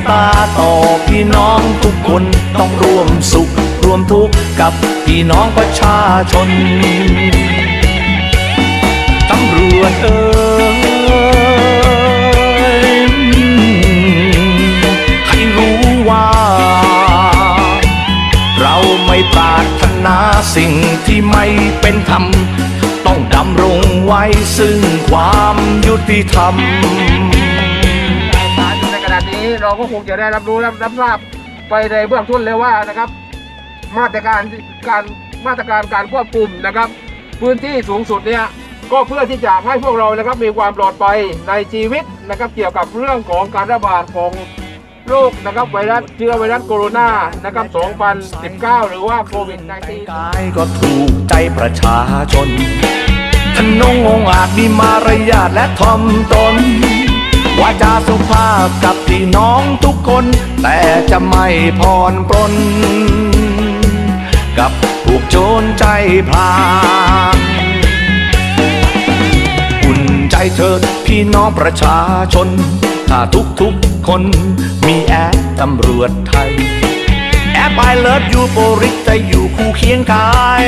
ตตาต่อพี่น้องทุกคนต้องร่วมสุขร่วมทุกข์กับพี่น้องประชาชนตำรวจเอ่ยให้รู้ว่า เราไม่ปรารถนาสิ่งที่ไม่เป็นธรรม ต้องดำรงไว้ซึ่งความยุติธรรม เราก็คงจะได้รับรู้รับรับทราบไปในเบื้องต้นแล้วว่านะครับ มาตรการการมาตรการการควบคุมนะครับ พื้นที่สูงสุดเนี่ยก็เพื่อที่จะให้พวกเรานะครับมีความปลอดภัยในชีวิตนะครับ เกี่ยวกับเรื่องของการระบาดของโรคนะครับไวรัสเชื้อไวรัสโคโรนานะครับ 2019 หรือว่าโควิด -19 กายก็ถูกใจประชาชนทนงงอาจมีมารยาทและทอมตน วาจาสุภาพกับพี่น้องทุกคน แต่จะไม่ผ่อนปรนกับพวกโจรใจพลานอุ่นใจเถิดพี่น้องประชาชน ถ้าทุกทุกๆคนมีแอปตำรวจไทย แอปไอเลิฟยูโปริกจะอยู่คู่เคียงกาย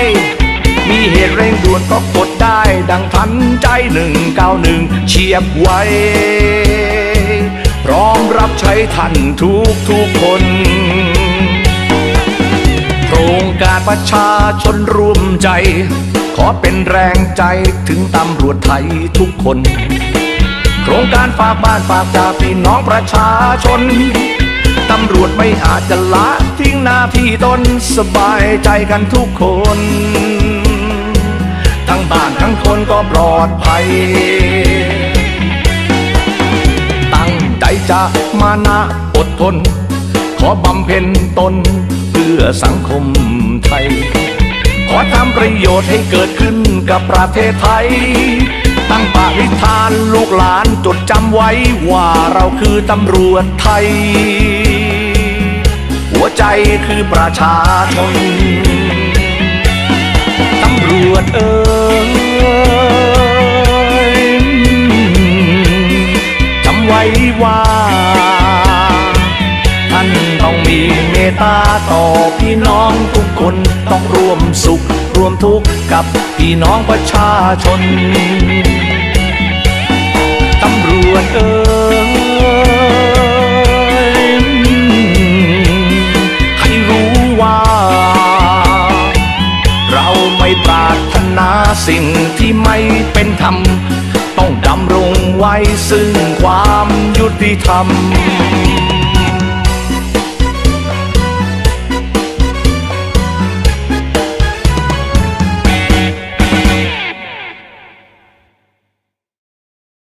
มีเหตุเร่งด่วนก็กดได้ ดังทันใจหนึ่งเก้าหนึ่งเฉียบไวพร้อมรับใช้ท่านทุกทุกคนโครงการประชาชนร่วมใจ ขอเป็นแรงใจถึงตำรวจไทยทุกคน โครงการฝากบ้านฝากจากพี่น้องประชาชนตำรวจไม่อาจจะละทิ้งหน้าที่ตนสบายใจกันทุกคน ทั้งบ้านทั้งคนก็ปลอดภัย ตั้งใจจะมานะอดทน ขอบำเพ็ญตนเพื่อสังคมไทย ขอทำประโยชน์ให้เกิดขึ้นกับประเทศไทย ตั้งปณิธานลูกหลานจดจำไว้ว่าเราคือตำรวจไทย หัวใจคือประชาชนตำรวจเอ่ย ว่า ท่านต้องมีเมตตาต่อพี่น้องทุกคนต้องร่วมสุขร่วมทุกข์กับพี่น้องประชาชนตำรวจเอ่ยให้รู้ว่า เราไม่ปรารถนาสิ่งที่ไม่เป็นธรรม ต้องดำรงไว้ซึ่งความยุติธรรม